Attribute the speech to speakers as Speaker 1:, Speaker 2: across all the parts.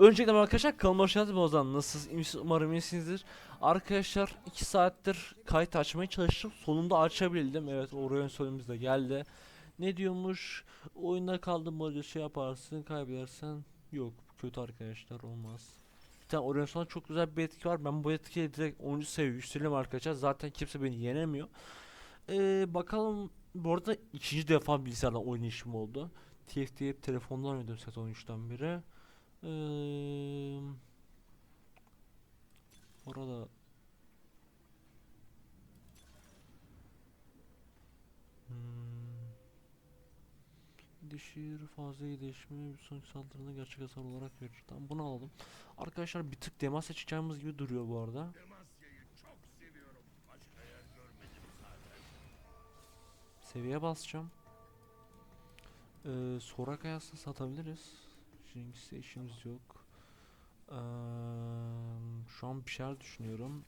Speaker 1: Öncelikle arkadaşlar kanalıma hoş geldiniz. Bozan nasılsınız? Umarım iyisinizdir. Arkadaşlar 2 saattir kayıt açmaya çalıştım. Sonunda açabildim. Evet Orion sonumuz da geldi. Ne diyormuş? Oyunda kaldın böyle şey yaparsın kaybedersen. Yok kötü arkadaşlar olmaz. Bir tane Orion çok güzel bir etki var. Ben bu etkiye direkt 10. seviye yükseliyorum arkadaşlar. Zaten kimse beni yenemiyor. Ee, bakalım bu arada ikinci defa bilgisayardan oynayışım oldu. TFT hep telefondan oynadım set 13'ten beri. Eee orada hmm. Değişir fazla iyileşme bir sonraki saldırına gerçek hasar olarak verir. Tamam bunu alalım. Arkadaşlar bir tık demasya çıkacağımız gibi duruyor bu arada. Seviye basacağım. Ee, Soraka'yı aslında satabiliriz. Jinx'e işimiz yok. Eee, şu an bir şeyler düşünüyorum.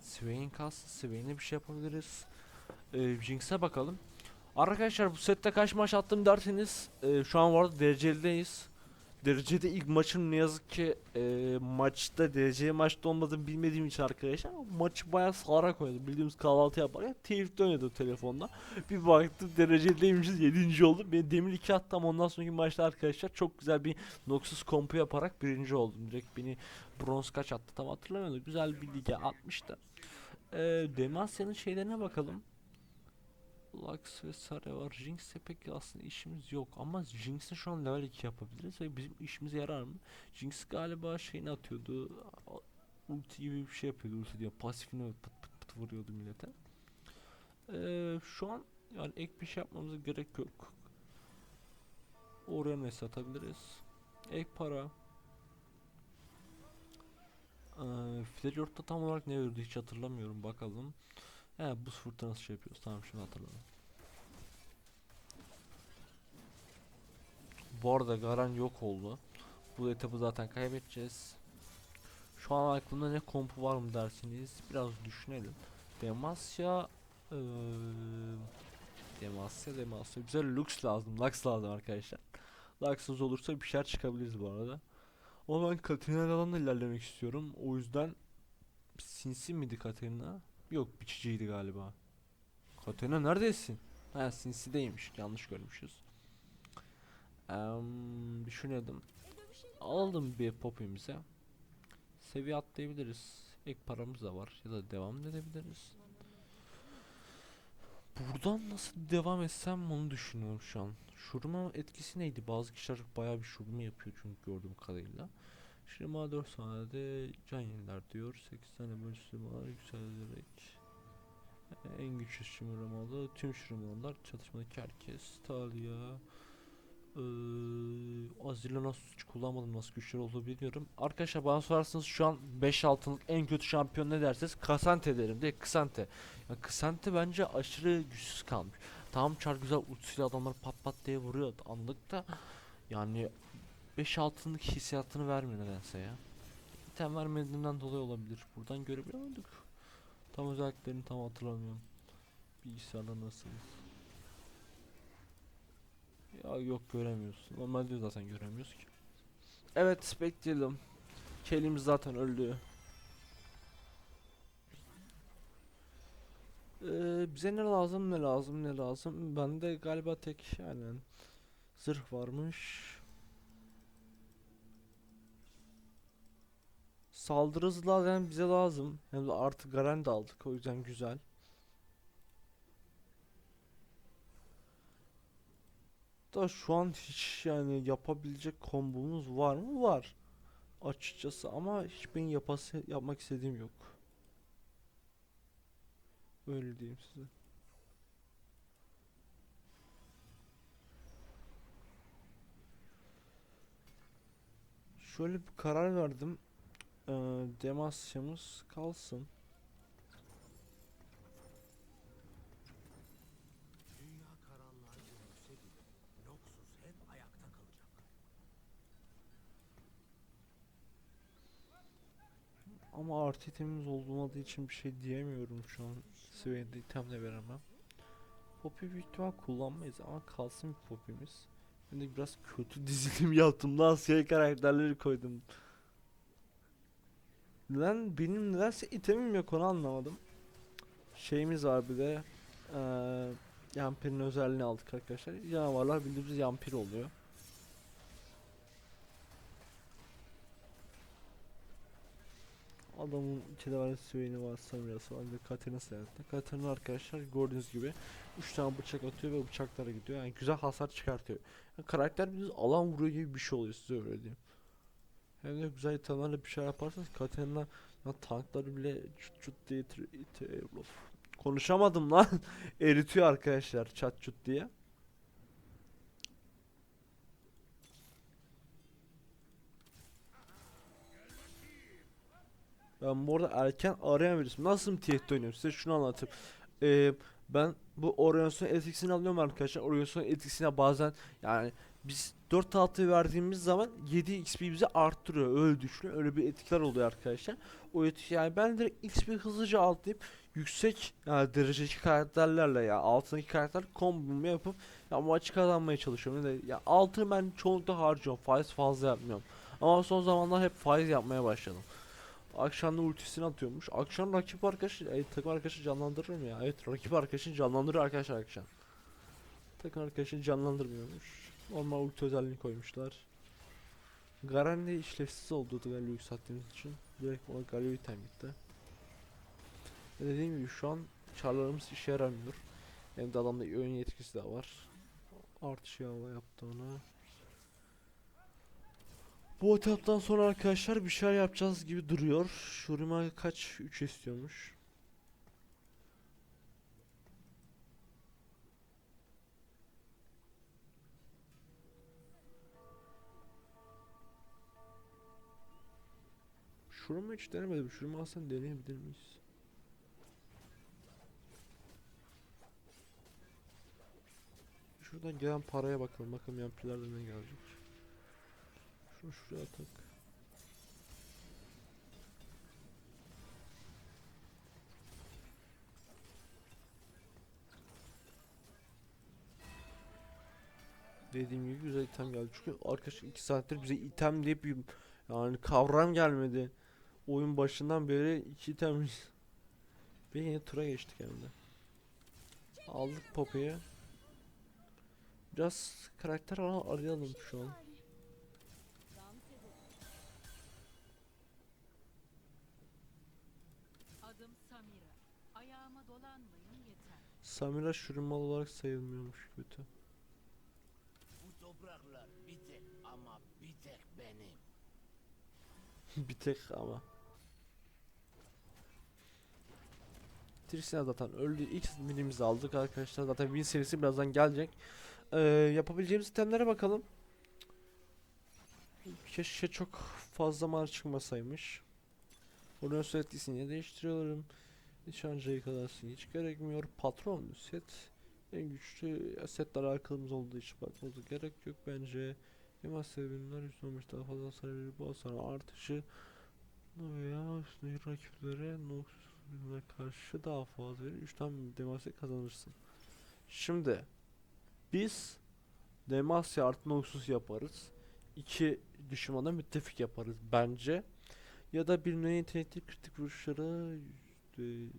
Speaker 1: Swain kas, Swain'e bir şey yapabiliriz. Ee, Jinx'e bakalım. Arkadaşlar bu sette kaç maç attım derseniz e, şu an arada derecelideyiz. Derecede ilk maçım ne yazık ki e, maçta dereceli maçta olmadığını bilmediğim için arkadaşlar maçı bayağı sağarak oynadım. Bildiğimiz kahvaltı yaparken TFT oynadım telefonda. Bir baktım derecedeymişiz 7. oldum. Ben demir 2 attım ondan sonraki maçta arkadaşlar çok güzel bir Noxus kompu yaparak birinci oldum. Direkt beni bronz kaç attı tam hatırlamıyorum. Güzel bir lige atmıştı. Ee, Demasya'nın şeylerine bakalım. Lux ve Sare var. Jinx'e pek aslında işimiz yok ama Jinx'e şu an level 2 yapabiliriz ve bizim işimize yarar mı? Jinx galiba şeyini atıyordu. Ulti gibi bir şey yapıyordu ulti diyor. Pasifini pıt pıt pıt vuruyordu millete. Ee, şu an yani ek bir şey yapmamıza gerek yok. Oraya ne satabiliriz? Ek para. Ee, Flare tam olarak ne verdi hiç hatırlamıyorum bakalım. He buz fırtınası şey yapıyoruz tamam şimdi hatırladım. Bu arada Garan yok oldu. Bu etapı zaten kaybedeceğiz. Şu an aklımda ne kompu var mı dersiniz biraz düşünelim. Demasya eee Demasya Demasya bize Lux lazım Lux lazım arkadaşlar. Lux'ınız olursa bir şeyler çıkabiliriz bu arada. Ama ben Katarina'dan da ilerlemek istiyorum. O yüzden Sinsi miydi Katarina? Yok biçiciydi galiba. Katarina neredesin? Ha Sinsi'deymiş. Yanlış görmüşüz. Em, düşünüyordum. Aldım bir popimize. Seviye atlayabiliriz. Ek paramız da var. Ya da devam edebiliriz. Buradan nasıl devam etsem onu düşünüyorum şu an. Şuruma etkisi neydi? Bazı kişiler bayağı bir şurma yapıyor çünkü gördüğüm kadarıyla. Şırma 4 saniyede can yeniler diyor. 8 tane böyle şırmalar yükselerek en güçlü şırmalı tüm şırmalar çatışmadaki herkes Talia ee, Azir'le nasıl kullanmadım nasıl güçler olduğunu bilmiyorum. Arkadaşlar bana sorarsanız şu an 5 altınlık en kötü şampiyon ne derseniz Kasante derim değil Kısante. Ya Kısante bence aşırı güçsüz kalmış. Tamam çar güzel ultisiyle adamları pat pat diye vuruyor anlık da yani 5 altınlık hissiyatını vermiyor nedense ya. İtem vermediğinden dolayı olabilir. Buradan görebiliyor muyduk? Tam özelliklerini tam hatırlamıyorum. Bilgisayarda nasıl? Ya yok göremiyorsun. Normalde zaten göremiyoruz ki. Evet bekleyelim. Kelimiz zaten öldü. Ee, bize ne lazım ne lazım ne lazım. Bende galiba tek yani zırh varmış. Saldırı hızı lazım bize lazım. Hem de artı garanti aldık o yüzden güzel. Da şu an hiç yani yapabilecek kombomuz var mı? Var. Açıkçası ama hiç yapası yapmak istediğim yok. Öyle diyeyim size. Şöyle bir karar verdim. Ee, Demasya'mız kalsın. Ama artı itemimiz olmadığı için bir şey diyemiyorum şu an. Swain'de item de veremem. Poppy büyük ihtimal kullanmayız ama kalsın bir Poppy'miz. Ben de biraz kötü dizilim yaptım. Lan siyah karakterleri koydum. Neden benim nedense itemim yok onu anlamadım. Şeyimiz var bir de. Eee Yampirin özelliğini aldık arkadaşlar. Canavarlar bildiğimiz yampir oluyor. Adamın iki de var Swain'i var, Samira'sı var, bir de Katarina seyahatte. Katarina arkadaşlar gördüğünüz gibi 3 tane bıçak atıyor ve bıçaklara gidiyor. Yani güzel hasar çıkartıyor. Yani karakter bildiğiniz alan vuruyor gibi bir şey oluyor size öyle diyeyim. Hem de güzel itemlerle bir şey yaparsanız Katarina ya tankları bile çut çut diye itir- of. Konuşamadım lan. Eritiyor arkadaşlar çat çut diye. Ben bu arada erken arayan birisiyim. Nasıl TFT oynuyorum? Size şunu anlatayım. Ee, ben bu Orion'un etkisini alıyorum arkadaşlar. Orion'un etkisine bazen yani biz 4 6 verdiğimiz zaman 7 XP bize arttırıyor. Öyle düşünün. Öyle bir etkiler oluyor arkadaşlar. O etki yani ben direkt XP hızlıca atlayıp yüksek yani derececi karakterlerle ya altındaki karakter kombomu yapıp ya maçı kazanmaya çalışıyorum. Yani ya altı ben çoğunlukla harcıyorum. Faiz fazla yapmıyorum. Ama son zamanlar hep faiz yapmaya başladım. Akşamda ultisini atıyormuş. Akşam rakip arkadaş, e, takım arkadaşı canlandırır mı ya? Evet rakip arkadaşını canlandırır arkadaşlar akşam. Takım arkadaşını canlandırmıyormuş. Normal ulti özelliğini koymuşlar. Garen işlevsiz olduğu galiba yükselttiğimiz için. Direkt olarak Galio item gitti. Dediğim gibi şu an çarlarımız işe yaramıyor. Hem de adamda ön yetkisi de var. Artış yağla yaptı ona. Bu etaptan sonra arkadaşlar bir şeyler yapacağız gibi duruyor. Shurima kaç 3 istiyormuş. Shurima hiç denemedim. Shurima aslında deneyebilir miyiz? Şuradan gelen paraya bakalım. Bakalım yampirlerden ne gelecek. Şunu şuraya tak. Dediğim gibi güzel item geldi. Çünkü arkadaş 2 saattir bize item deyip yani kavram gelmedi. Oyun başından beri iki item ve yine tura geçtik hem de. Aldık Poppy'yi. Biraz karakter ara- arayalım şu an.
Speaker 2: Samira.
Speaker 1: Şurimal olarak sayılmıyormuş kötü.
Speaker 3: Bu topraklar bir tek ama bir tek benim.
Speaker 1: bir tek ama. Trixie zaten öldü. İlk minimizi aldık arkadaşlar. Zaten win serisi birazdan gelecek. Ee, yapabileceğimiz itemlere bakalım. Keşke çok fazla mana çıkmasaymış. Buradan sürekli isimini değiştiriyorum. Nişancıya kadar hiç gerekmiyor. Patron set. En güçlü setler arkamız olduğu için bakmamıza gerek yok bence. Yemez sebebimler %15 daha fazla hasar verir. Bu hasarın artışı veya üstündeki rakiplere Noxus'una karşı daha fazla verir. 3 tane Demacia kazanırsın. Şimdi biz Demacia artı Noxus yaparız. 2 düşmana müttefik yaparız bence. Ya da birine yetenekli kritik vuruşlara %20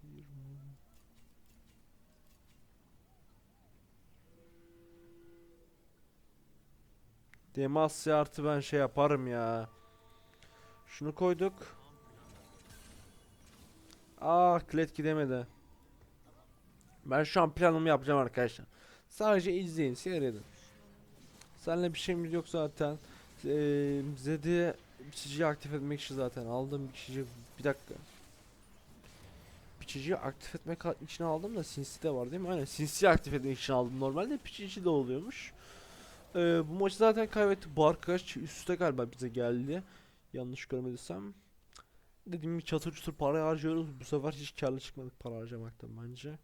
Speaker 1: Demasya artı ben şey yaparım ya. Şunu koyduk. Ah klet gidemedi. Ben şu an planımı yapacağım arkadaşlar. Sadece izleyin, seyredin. Seninle bir şeyimiz yok zaten. Ee, Zed'i biçiciyi aktif etmek için zaten aldım biçici. Bir dakika. Biçiciyi aktif etmek için aldım da sinsi de var değil mi? Aynen sinsi aktif etmek için aldım. Normalde biçici de oluyormuş. Ee, bu maçı zaten kaybetti. Bu arkadaş üst üste galiba bize geldi. Yanlış görmediysem. Dediğim gibi çatır çutur para harcıyoruz. Bu sefer hiç karlı çıkmadık para harcamaktan bence.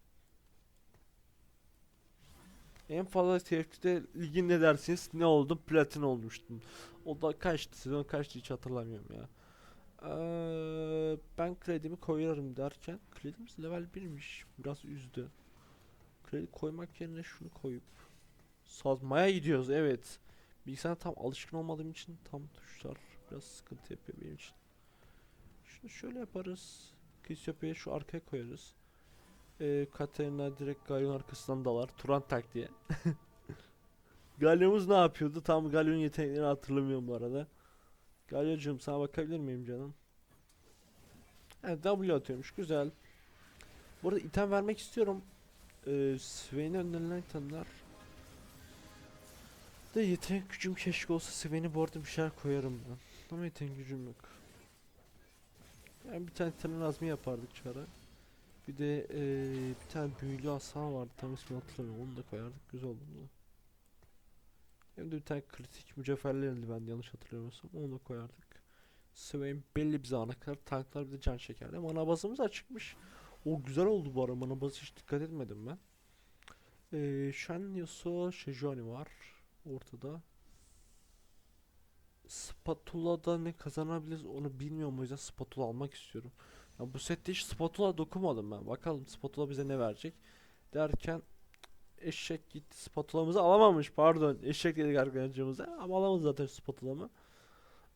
Speaker 1: En fazla TFT'de ligin ne dersiniz? Ne oldum? Platin olmuştum. O da kaçtı? Sezon kaçtı hiç hatırlamıyorum ya. Ee, ben kredimi koyarım derken kredimiz level 1'miş. Biraz üzdü. Kredi koymak yerine şunu koyup Sazmaya gidiyoruz evet. Bilgisayara tam alışkın olmadığım için tam tuşlar biraz sıkıntı yapıyor benim için. Şu Şimdi şöyle yaparız. Kisyopya'yı şu arkaya koyarız. Ee, Katarina direkt Galyon arkasından dalar. Turan taktiği. Galyon'umuz ne yapıyordu? Tam Galyon'un yeteneklerini hatırlamıyorum bu arada. Galyon'cum sana bakabilir miyim canım? Evet W atıyormuş. Güzel. Bu arada item vermek istiyorum. Ee, Swain'e önerilen itemler. De yetenek gücüm keşke olsa Swain'e bu arada bir şeyler koyarım ben. Ama yetenek gücüm yok. Yani bir tane tren azmi yapardık çara. Bir de eee, bir tane büyülü asa vardı tam ismini hatırlamıyorum onu da koyardık güzel olurdu. Hem de bir tane kritik mücevherlerildi ben de yanlış hatırlamıyorsam onu da koyardık. Swain belli bir zamana kadar tanklar bir de can çekerdi. Mana bazımız açıkmış. O güzel oldu bu ara mana hiç dikkat etmedim ben. Eee Shen Yasuo Sejuani var ortada. Spatula'da ne kazanabiliriz onu bilmiyorum o yüzden spatula almak istiyorum. Ya bu sette hiç spatula dokunmadım ben. Bakalım spatula bize ne verecek. Derken eşek gitti spatulamızı alamamış pardon. Eşek dedik arkadaşımıza ama alamadı zaten spatulamı.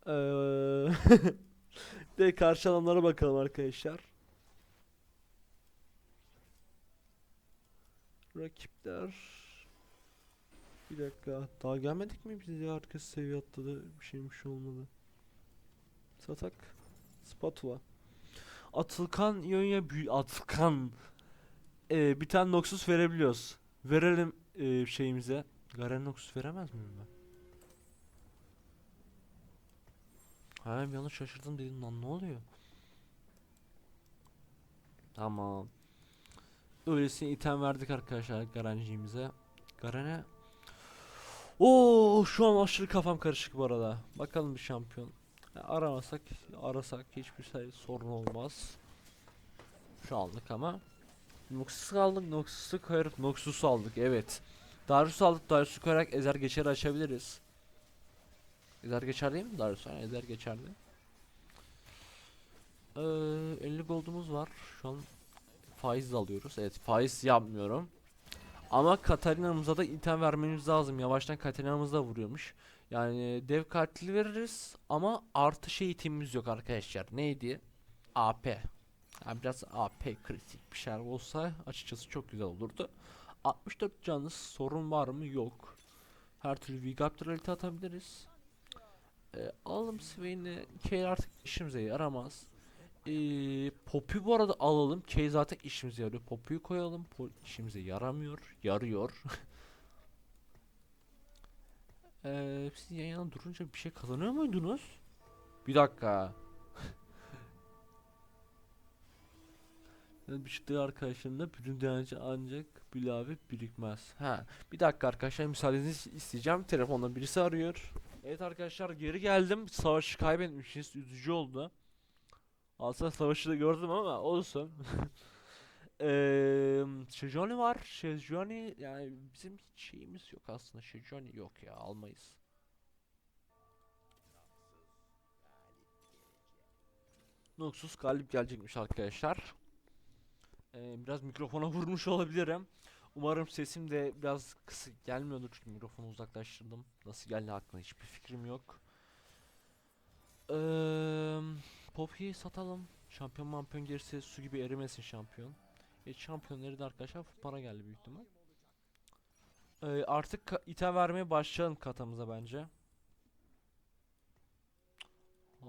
Speaker 1: Eee de karşı alanlara bakalım arkadaşlar. Rakipler bir dakika daha gelmedik mi biz ya herkes seviye atladı bir şeymiş olmadı. Satak spatula. Atılkan yönya büyü Atılkan Ee, bir tane Noxus verebiliyoruz. Verelim ee, şeyimize. Garen Noxus veremez miyim ben? Ha bir yanlış şaşırdım dedim lan ne oluyor? Tamam. Öylesine item verdik arkadaşlar Garenciğimize. Garen'e Oo şu an aşırı kafam karışık bu arada. Bakalım bir şampiyon. Ya aramasak, arasak hiçbir şey sorun olmaz. Şu anlık ama. Noxus aldık, Noxus'u koyarak Noxus'u aldık evet. Darius aldık, Darius'u koyarak Ezer Geçer'i açabiliriz. Ezer Geçer değil mi Darius? Yani Ezer Geçer'di. Ee, 50 gold'umuz var. Şu an faiz alıyoruz. Evet faiz yapmıyorum. Ama Katarina'mıza da item vermemiz lazım. Yavaştan Katarina'mız vuruyormuş. Yani dev katili veririz ama artı şey itemimiz yok arkadaşlar. Neydi? AP. Yani biraz AP kritik bir şeyler olsa açıkçası çok güzel olurdu. 64 canlı sorun var mı? Yok. Her türlü Vigaptor elite atabiliriz. Ee, alalım Swain'i. K artık işimize yaramaz. Ee, Poppy bu arada alalım. K zaten işimize yarıyor. Poppy'yi koyalım. Po işimize yaramıyor. Yarıyor. Ee, siz yan yana durunca bir şey kazanıyor muydunuz? Bir dakika. Çıktığı arkadaşlarımda bütün direnci ancak bilave birikmez. Ha, bir dakika arkadaşlar müsaadenizi isteyeceğim. Telefondan birisi arıyor. Evet arkadaşlar geri geldim. Savaşı kaybetmişiz. Üzücü oldu. Aslında savaşı da gördüm ama olsun. Eee var. Sejuani yani bizim hiç şeyimiz yok aslında. Sejuani yok ya almayız. Noxus galip gelecekmiş arkadaşlar. Eee, biraz mikrofona vurmuş olabilirim. Umarım sesim de biraz kısık gelmiyordur çünkü mikrofonu uzaklaştırdım. Nasıl geldi hakkında hiçbir fikrim yok. Eee Poppy'yi satalım. Şampiyon mampiyon gerisi su gibi erimesin şampiyon. E şampiyonları da arkadaşlar para geldi büyük ihtimal. Ee, artık item vermeye başlayalım katamıza bence.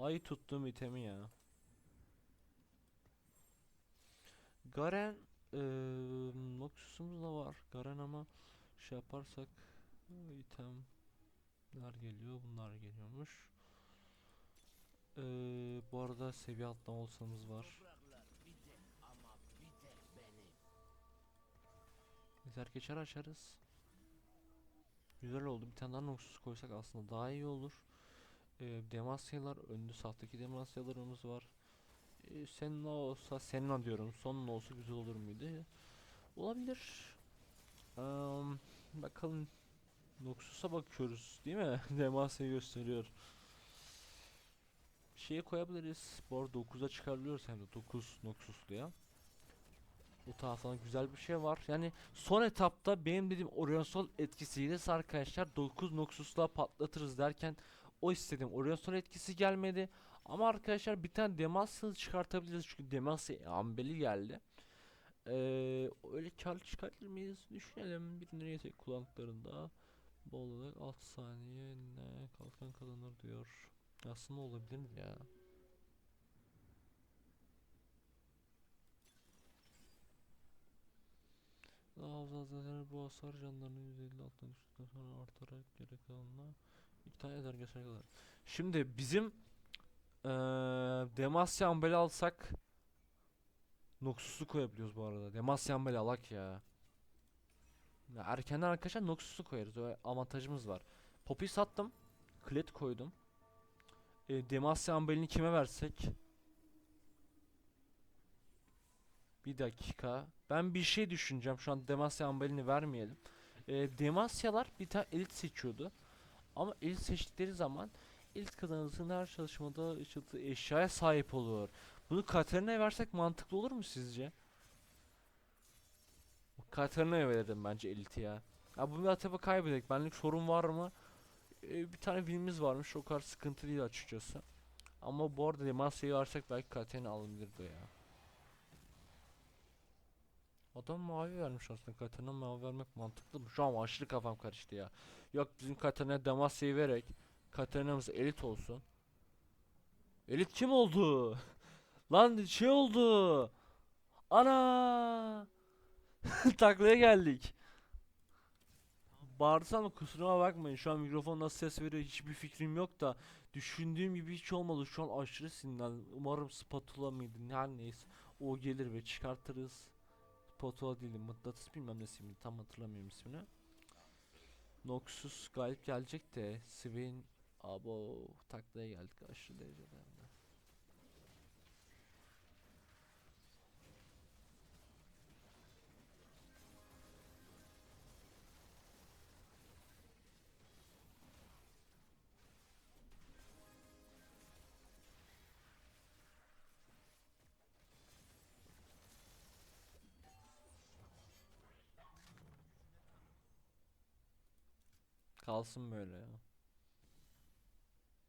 Speaker 1: Ay tuttuğum itemi ya. Garen eee Noxus'umuz da var. Garen ama şey yaparsak e, itemler geliyor. Bunlar geliyormuş. Arada seviye atlama olsamız var. Ezer geçer açarız. Güzel oldu. Bir tane daha Noxus koysak aslında daha iyi olur. Ee, Demasyalar önlü sahteki Demasyalarımız var. Ee, Senna olsa Senna diyorum. Sonna olsa güzel olur muydu? Olabilir. Eee, bakalım. Noxus'a bakıyoruz değil mi? Demasya'yı gösteriyor. Şeye koyabiliriz. Bu arada 9'a çıkarılıyoruz hem de 9 Noxus'luya. Bu taraftan güzel bir şey var. Yani son etapta benim dediğim Orionsol etkisiyle arkadaşlar 9 Noxus'la patlatırız derken o istediğim Orionsol etkisi gelmedi. Ama arkadaşlar bir tane Demacia çıkartabiliriz çünkü Demacia ambeli geldi. Ee, öyle kar çıkartır mıyız? Düşünelim. Bir nereye tek kullandıklarında bol olarak 6 saniye ne kalkan kazanır diyor. Aslında olabilir ya? Fazla bu hasar canlarının %50 altına düştükten sonra artarak geri kalanına tane eder geçer kadar. Şimdi bizim eee Demacia Ambel'i alsak Noxus'u koyabiliyoruz bu arada. Demacia Ambel'i alak ya. ya. Erkenden arkadaşlar Noxus'u koyarız. Öyle avantajımız var. Poppy sattım. Klet koydum. E, Demacia Ambel'ini kime versek? Bir dakika. Ben bir şey düşüneceğim. Şu an Demacia Ambel'ini vermeyelim. E, Demacia'lar bir tane elit seçiyordu. Ama elit seçtikleri zaman elit kazanıldığında her çalışmada ışıltı eşyaya sahip olur. Bunu Katarina'ya versek mantıklı olur mu sizce? Katarina'ya verelim bence eliti ya. Ya bu bir ataba kaybedek. Benlik sorun var mı? Ee, bir tane filmimiz varmış. O kadar sıkıntı değil açıkçası. Ama bu arada Demacia'yı versek belki Katarina alınırdı ya. Adam mavi vermiş aslında. Katarina mavi vermek mantıklı mı? Şu an aşırı kafam karıştı ya. Yok bizim Katarina'ya Demacia'yı vererek Katarina'mız elit olsun. Elit kim oldu? Lan şey oldu. Ana! Taklaya geldik. Bağırsam kusuruma bakmayın. Şu an mikrofon nasıl ses veriyor hiçbir fikrim yok da düşündüğüm gibi hiç olmadı. Şu an aşırı sinirlendim. Umarım spatula mıydı? Her neyse. O gelir ve çıkartırız. Spatula değil, mıknatıs bilmem nesiydi. Tam hatırlamıyorum ismini. Noxus galip gelecek de Swain abo taklaya geldik aşırı derecede. Kalsın böyle ya.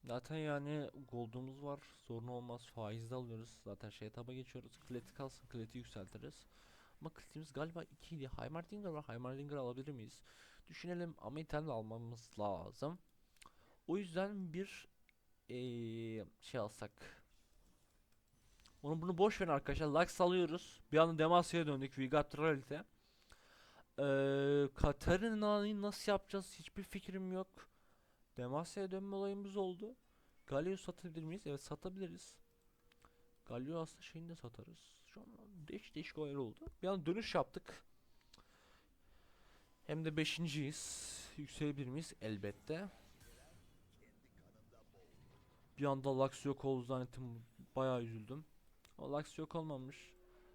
Speaker 1: Zaten yani gold'umuz var. Sorun olmaz. Faizde alıyoruz. Zaten şey etaba geçiyoruz. Kleti kalsın. Kleti yükseltiriz. Ama kletimiz galiba 2 idi. Heimerdinger var. Heimerdinger alabilir miyiz? Düşünelim ama item de almamız lazım. O yüzden bir eee, şey alsak. Onu bunu boş verin arkadaşlar. Lux alıyoruz. Bir anda Demacia'ya döndük. We got. Eee Katarina'yı nasıl yapacağız hiçbir fikrim yok. Demacia'ya dönme olayımız oldu. Galio satabilir miyiz? Evet satabiliriz. Galio aslında şeyini de satarız. Şu an değişik değişik olaylar oldu. Bir an dönüş yaptık. Hem de beşinciyiz. Yükselebilir miyiz? Elbette. Bir anda Lux yok oldu zannettim. Bayağı üzüldüm. O Lux yok olmamış.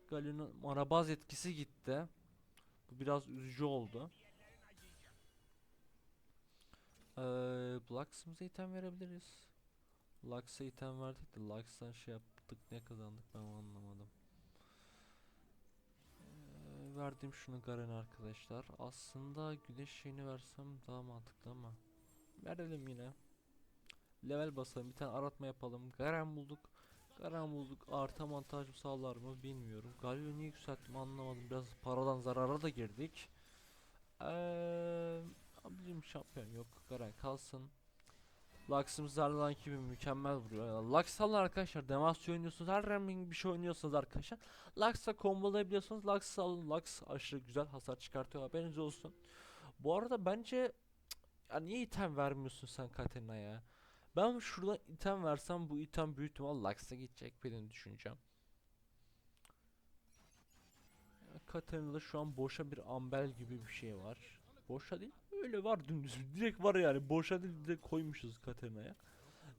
Speaker 1: Galio'nun marabaz etkisi gitti. Biraz üzücü oldu. Eee Lux'ımıza item verebiliriz. Lux'a item verdik de Lux'tan şey yaptık ne kazandık ben anlamadım. Eee, verdim şunu Garen arkadaşlar. Aslında güneş şeyini versem daha mantıklı ama. Verelim yine. Level basalım bir tane aratma yapalım. Garen bulduk. Garen bulduk. Artı avantaj sağlar mı bilmiyorum. Galio niye yükselttim anlamadım. Biraz paradan zarara da girdik. Eee bizim şampiyon yok. Garen kalsın. Lux'ımız her gibi mükemmel vuruyor. Yani Lux alın arkadaşlar. Demacia oynuyorsunuz. Her ramming bir şey oynuyorsanız arkadaşlar. Lux'la combolayabiliyorsanız Lux alın. Lux aşırı güzel hasar çıkartıyor. Haberiniz olsun. Bu arada bence ya niye item vermiyorsun sen Katarina ya? Ben şuradan item versem bu item büyük ihtimal Lux'a gidecek benim düşüncem. Katarina'da şu an boşa bir ambel gibi bir şey var. Boşa değil öyle var dümdüz direkt var yani boşa değil direkt koymuşuz Katarina'ya.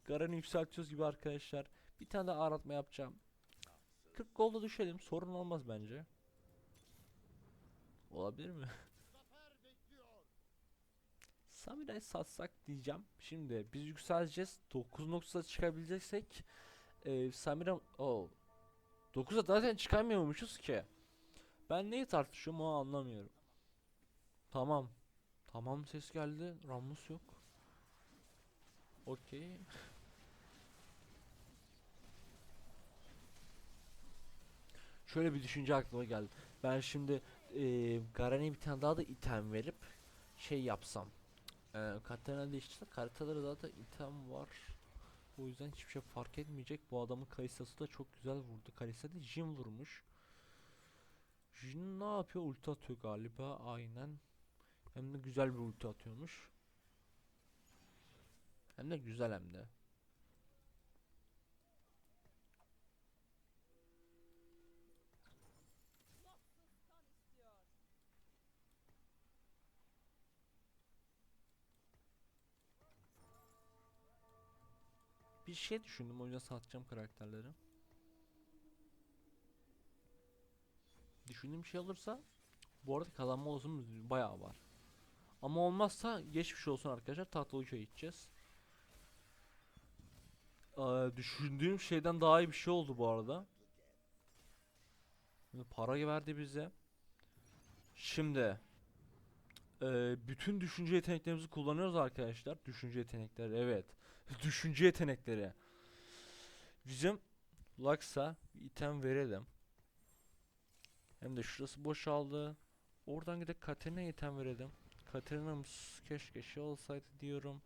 Speaker 1: Garen'i yükseltiyoruz gibi arkadaşlar. Bir tane daha aratma yapacağım. 40 golda düşelim sorun olmaz bence. Olabilir mi? Samira'yı satsak diyeceğim. Şimdi biz yükseleceğiz. 9.9'a çıkabileceksek e, Samira oh. 9'a zaten çıkamıyormuşuz ki. Ben neyi tartışıyorum o anlamıyorum. Tamam. Tamam ses geldi. Ramus yok. Okey. Şöyle bir düşünce aklıma geldi. Ben şimdi e, Garen'e bir tane daha da item verip şey yapsam. Eee Katarina değiştirse haritaları zaten item var. O yüzden hiçbir şey fark etmeyecek. Bu adamın Kalista'sı da çok güzel vurdu. Kalista da Jin vurmuş. Jin ne yapıyor? Ulti atıyor galiba. Aynen. Hem de güzel bir ulti atıyormuş. Hem de güzel hem de. Şey düşündüm o yüzden satacağım karakterleri. Düşündüğüm şey olursa bu arada kazanma olasılığımız bayağı var. Ama olmazsa geçmiş olsun arkadaşlar Tahtalıköy'e gideceğiz. Ee, düşündüğüm şeyden daha iyi bir şey oldu bu arada. Para verdi bize. Şimdi ee, bütün düşünce yeteneklerimizi kullanıyoruz arkadaşlar. Düşünce yetenekleri evet. Düşünce yetenekleri. Bizim Lux'a item verelim. Hem de şurası boşaldı. Oradan gidip Katerina'ya item verelim. Katerina'mız keşke şey olsaydı diyorum.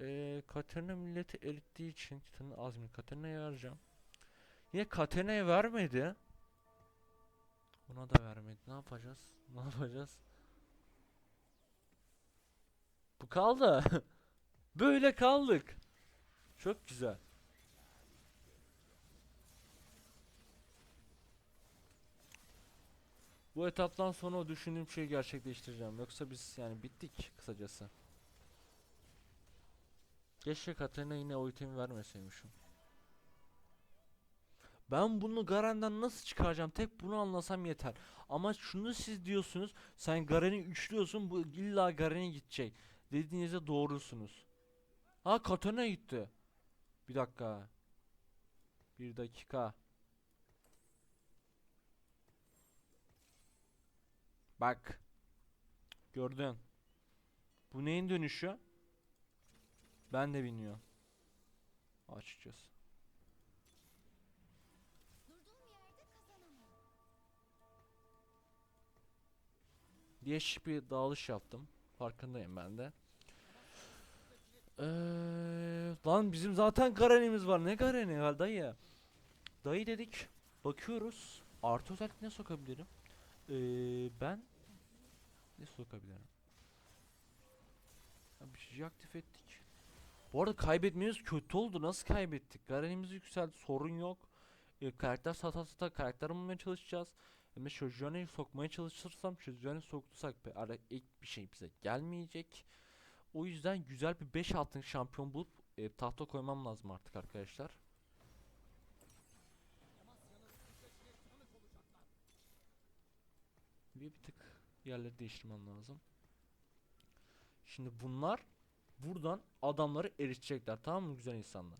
Speaker 1: Ee, Katerina milleti erittiği için kitabın azmi Katerina'ya vereceğim. Yine Katerina'ya vermedi. Ona da vermedi. Ne yapacağız? Ne yapacağız? Bu kaldı. Böyle kaldık. Çok güzel. Bu etaptan sonra o düşündüğüm şeyi gerçekleştireceğim. Yoksa biz yani bittik kısacası. Keşke Katarina yine o itemi vermeseymişim. Ben bunu Garen'den nasıl çıkaracağım? Tek bunu anlasam yeter. Ama şunu siz diyorsunuz. Sen Garen'i üçlüyorsun. Bu illa Garen'e gidecek. Dediğinizde doğrusunuz. Ha Katarina gitti. Bir dakika. Bir dakika. Bak. Gördün. Bu neyin dönüşü? Ben de bilmiyorum.
Speaker 4: Kazanamıyorum.
Speaker 1: Değişik bir dağılış yaptım. Farkındayım ben de. Eee, lan bizim zaten Garen'imiz var. Ne Garen'i ya dayı? Dayı dedik. Bakıyoruz. Artı özellik ne sokabilirim? Eee, ben ne sokabilirim? Bir şey aktif ettik. Bu arada kaybetmemiz kötü oldu. Nasıl kaybettik? Garen'imiz yükseldi. Sorun yok. E, karakter sata sata karakter bulmaya çalışacağız. Hem de Shojune'yi sokmaya çalışırsam Shojune'yi soktuysak be ara ilk bir şey bize gelmeyecek. O yüzden güzel bir 5 altın şampiyon bulup e, tahta koymam lazım artık arkadaşlar. Bir, bir tık yerleri değiştirmem lazım. Şimdi bunlar buradan adamları eritecekler tamam mı güzel insanlar?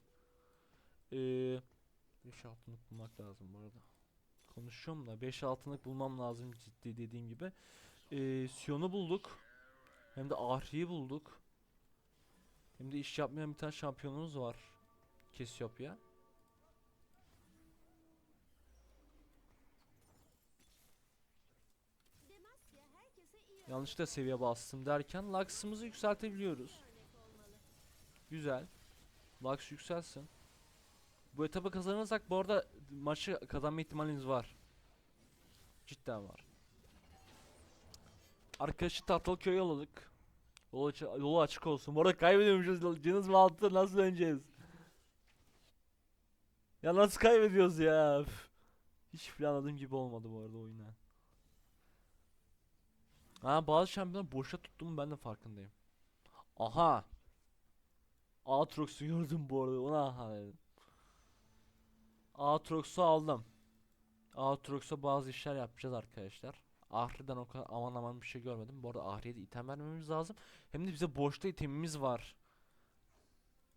Speaker 1: Eee 5 altınlık bulmak lazım bu arada. Konuşuyorum da 5 altınlık bulmam lazım ciddi dediğim gibi. Eee Sion'u bulduk. Hem de Ahri'yi bulduk. Hem de iş yapmayan bir tane şampiyonumuz var. Kesiopya. Yanlışlıkla seviye bastım derken Lux'ımızı yükseltebiliyoruz. Güzel. Lux yükselsin. Bu etabı kazanırsak bu arada maçı kazanma ihtimalimiz var. Cidden var. Arkadaşı Tahtalıköy'e yolladık. Yolu, açı- yolu açık olsun. Bu arada kaybediyormuşuz. Mı altı nasıl döneceğiz? Ya nasıl kaybediyoruz ya? Üf. Hiç planladığım gibi olmadı bu arada oyuna. Ha bazı şampiyonlar boşa tuttum ben de farkındayım. Aha. Aatrox'u gördüm bu arada ona aha dedim. Aatrox'u aldım. Aatrox'a bazı işler yapacağız arkadaşlar. Ahri'den o kadar aman aman bir şey görmedim. Bu arada Ahri'ye de item vermemiz lazım. Hem de bize boşta itemimiz var.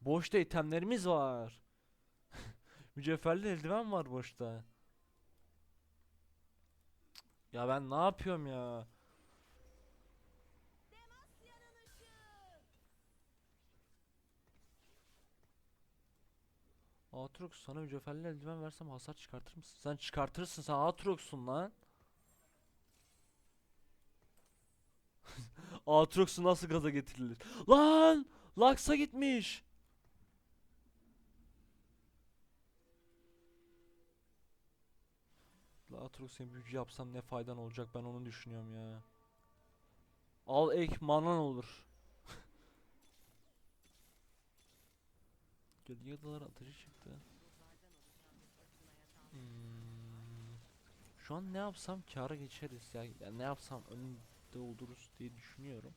Speaker 1: Boşta itemlerimiz var. Mücevherli eldiven var boşta. Ya ben ne yapıyorum ya? Aatrox sana mücevherli eldiven versem hasar çıkartır mısın? Sen çıkartırsın sen Aatrox'sun lan. Aatrox'u nasıl gaza getirilir? Lan! Lux'a gitmiş. Aatrox'un büyücü yapsam ne faydan olacak ben onu düşünüyorum ya. Al ek manan olur. Gölge adalar ateşi çıktı. Hmm. Şu an ne yapsam kâra geçeriz ya. ya ne yapsam önde oluruz diye düşünüyorum.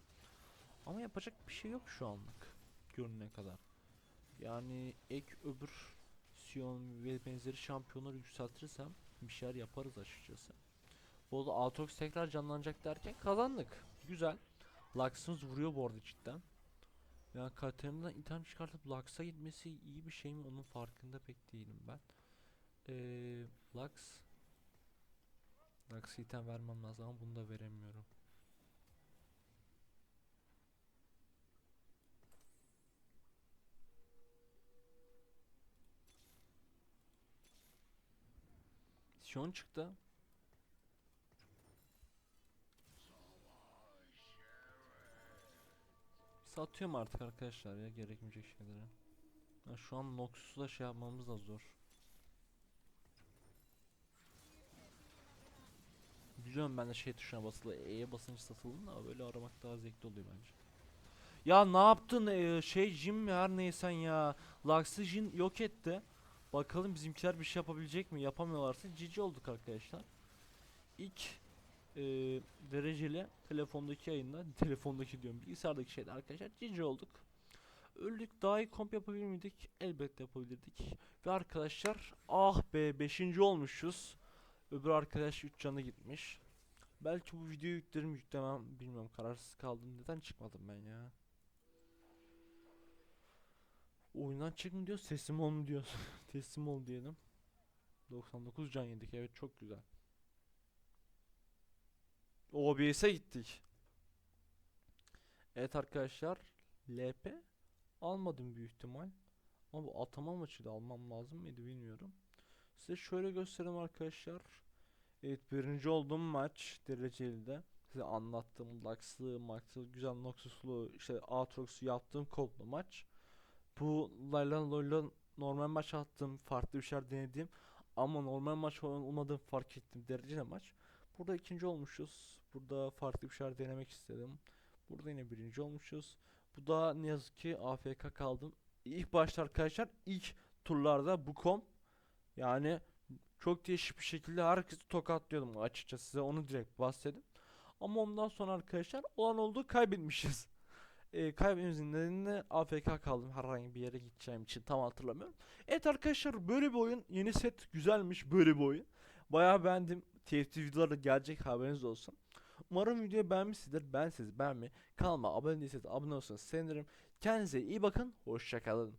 Speaker 1: Ama yapacak bir şey yok şu anlık. Görünene kadar. Yani ek öbür Sion ve benzeri şampiyonları yükseltirsem bir şeyler yaparız açıkçası. Bu arada Aatrox tekrar canlanacak derken kazandık. Güzel. Lux'ımız vuruyor bu arada cidden. Yani Katarina'dan item çıkartıp Lux'a gitmesi iyi bir şey mi onun farkında pek değilim ben. Ee, Lux Lux'a item vermem lazım ama bunu da veremiyorum. Sion çıktı. Satıyorum artık arkadaşlar ya gerekmeyecek şeyleri. Ya şu an Noxus'u da şey yapmamız da zor. Biliyorum ben de şey tuşuna basılı E'ye basınca satıldı ama böyle aramak daha zevkli oluyor bence. Ya ne yaptın ee, şey Jim her neysen ya. Lux'ı Jin yok etti. Bakalım bizimkiler bir şey yapabilecek mi? Yapamıyorlarsa cici olduk arkadaşlar. İlk eee dereceli telefondaki yayında, telefondaki diyorum bilgisayardaki şeyde arkadaşlar cici olduk. Öldük daha iyi komp yapabilir miydik? Elbette yapabilirdik. Ve arkadaşlar ah be 5. olmuşuz. Öbür arkadaş 3 canı gitmiş. Belki bu videoyu yüklerim yüklemem bilmiyorum kararsız kaldım. Neden çıkmadım ben ya? Oyundan çıkın diyor sesim ol mu diyor. Teslim ol diyelim. 99 can yedik evet çok güzel. OBS'e gittik. Evet arkadaşlar LP almadım büyük ihtimal. Ama bu atama maçı da almam lazım mıydı bilmiyorum. Size şöyle göstereyim arkadaşlar. Evet birinci olduğum maç dereceli de. Size anlattığım Lux'lı, Max'lı, güzel Noxus'lu, işte Aatrox'u yaptığım kodlu maç. Bu Layla Loyla normal maç attım, farklı bir şeyler denediğim ama normal maç olmadığını fark ettim dereceli maç. Burada ikinci olmuşuz. Burada farklı bir şeyler denemek istedim. Burada yine birinci olmuşuz. Bu da ne yazık ki AFK kaldım. İlk başta arkadaşlar ilk turlarda bu kom yani çok değişik bir şekilde herkesi tokatlıyordum açıkçası size onu direkt bahsedeyim. Ama ondan sonra arkadaşlar olan oldu kaybetmişiz. E, kaybetmemizin nedeni de AFK kaldım herhangi bir yere gideceğim için tam hatırlamıyorum. Evet arkadaşlar böyle bir oyun yeni set güzelmiş böyle bir oyun. Bayağı beğendim. TFT videoları gelecek haberiniz olsun. Umarım videoyu beğenmişsinizdir. Ben sizi beğenmeyi, kanalıma abone değilseniz abone olsanız sevinirim. Kendinize iyi bakın. Hoşçakalın.